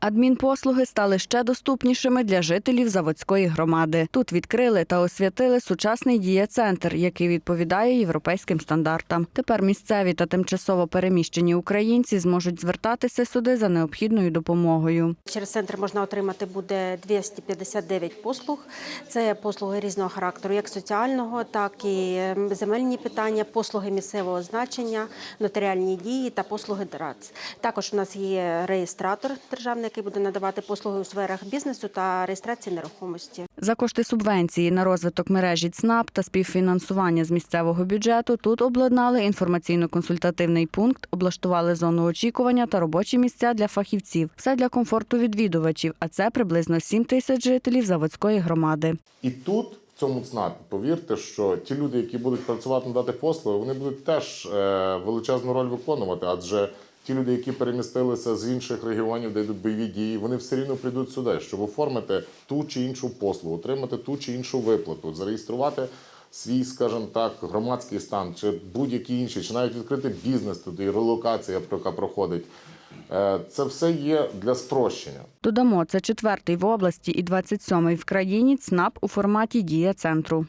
Адмінпослуги стали ще доступнішими для жителів заводської громади. Тут відкрили та освятили сучасний дієцентр, який відповідає європейським стандартам. Тепер місцеві та тимчасово переміщені українці зможуть звертатися сюди за необхідною допомогою. Через центр можна отримати буде 259 послуг. Це послуги різного характеру, як соціального, так і ем, земельні питання, послуги місцевого значення, нотаріальні дії та послуги ДРАЦ. Також у нас є реєстратор державний, який буде надавати послуги у сферах бізнесу та реєстрації нерухомості. За кошти субвенції на розвиток мережі ЦНАП та співфінансування з місцевого бюджету тут обладнали інформаційно-консультативний пункт, облаштували зону очікування та робочі місця для фахівців. Все для комфорту відвідувачів, а це приблизно 7 тисяч жителів заводської громади. І тут, в цьому ЦНАПі, повірте, що ті люди, які будуть працювати надати послуги, вони будуть теж е, величезну роль виконувати, адже ті люди, які перемістилися з інших регіонів, де йдуть бойові дії, вони все рівно прийдуть сюди, щоб оформити ту чи іншу послугу, отримати ту чи іншу виплату, зареєструвати свій, скажімо так, громадський стан, чи будь-який інший, чи навіть відкрити бізнес тут, і релокація, яка проходить. Е, Це все є для спрощення. Додамо, це четвертий в області і 27-й в країні ЦНАП у форматі дія центру.